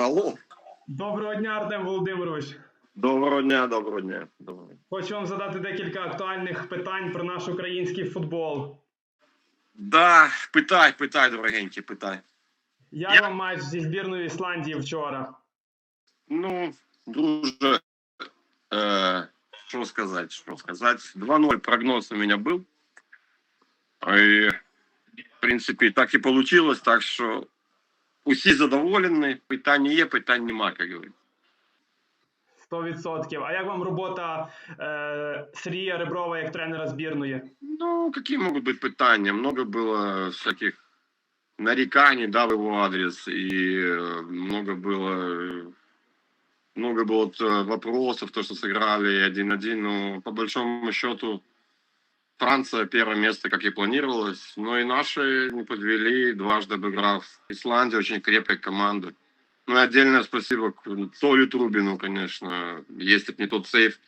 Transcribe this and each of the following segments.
Алло. Доброго дня, Артем Володимирович. Доброго дня, доброго дня. Доброго. Хочу вам задати декілька актуальних питань про наш український футбол. Да, питай, питай, дорогенький, питай. Як Я- вам матч зі збірною Ісландії вчора? Ну, друже, э, что сказать, что сказать. 2-0 прогноз у меня был. И, в принципе, так и получилось, так что усі задоволені, питань є, питань нема, як говорить. 100%. А як вам робота е, Сергія Реброва як тренера збірної? Ну, какие могут быть питания? Много было всяких нареканий, да, в его адрес, и э, много было, э, много было вот, э, вопросов, то, что сыграли 1-1, но по большому счету Франция первое место, как и планировалось, но и наши не подвели, дважды обыграв Исландию, очень крепкая команда. Ну и отдельное спасибо к Толю Трубину, конечно, если бы не тот сейф,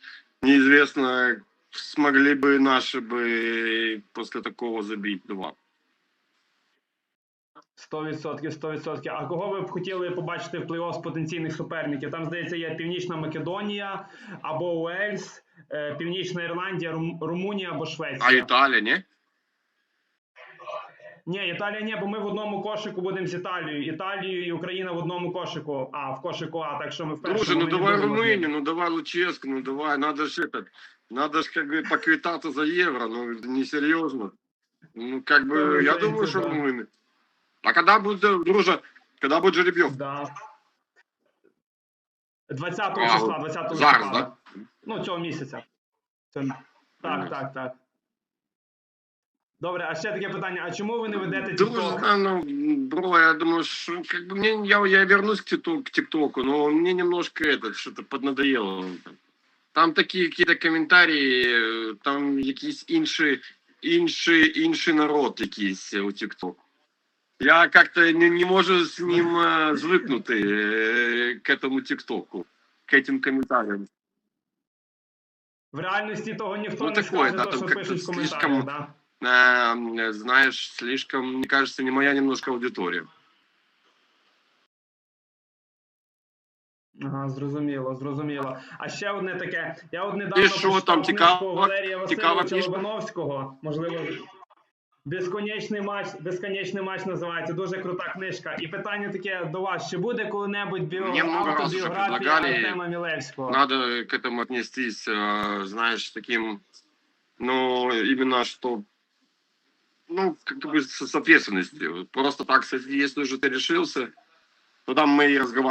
неизвестно, смогли бы наши бы после такого забить два. 100%, 100%. А кого ви б хотіли побачити в плей-офф з потенційних суперників? Там, здається, є Північна Македонія або Уельс, е, Північна Ірландія, Рум- Румунія або Швеція. А Италия, не? Ні, Італія ні, бо ми в одному кошику будемо з Італією. Італією і Україна в одному кошику. А, в кошику А, так що ми в першому. Друже, ну ми не давай будемо з ними. Румынию, ну давай Луческу, ну давай, надо же это, надо же как бы поквитаться за евро, ну несерьезно. Ну как бы, Ну, я это думаю, что да. Румыны. А когда будет, э, друже, когда будет жеребьев? Да. 20 А, числа, 20 зараз, листопада. Ну, цього місяця. Це... Так, так, так. Добре, а ще таке питання: а чому ви не ведете TikTok? да, ну, бро, я думаю, что как бы мне, я, я вернусь к, тикток, к ТикТоку, но мне немножко это, что-то поднадоело. Там такі какие-то коментарі, е, там якийсь інший, інший, інший народ якийсь у TikTok. Я как-то не, не можу з ним е, звикнути е, к этому ТикТоку, к этим комментариям. В реальності того ніхто Ну, не такое, скаже, да, то, там що как-то в слишком- да? Е, знаешь, слишком, мне кажется, не моя немножко аудитория. Ага, зрозуміло, зрозуміло. А ще одне таке. Я от недавно І що там, цікаво? Валерія Васильовича книжка? Лобановського. Можливо, безконечний матч, безконечний матч називається. Дуже крута книжка. І питання таке до вас: чи буде коли-небудь біо... Мені много раз уже автобіографія предлагали. Артема Мілевського? Надо к этому отнестись, э, знаешь, таким, ну, именно что, ну, как бы с с ответственностью. Просто так, кстати, если уже ты решился, то там мы и разговаривали.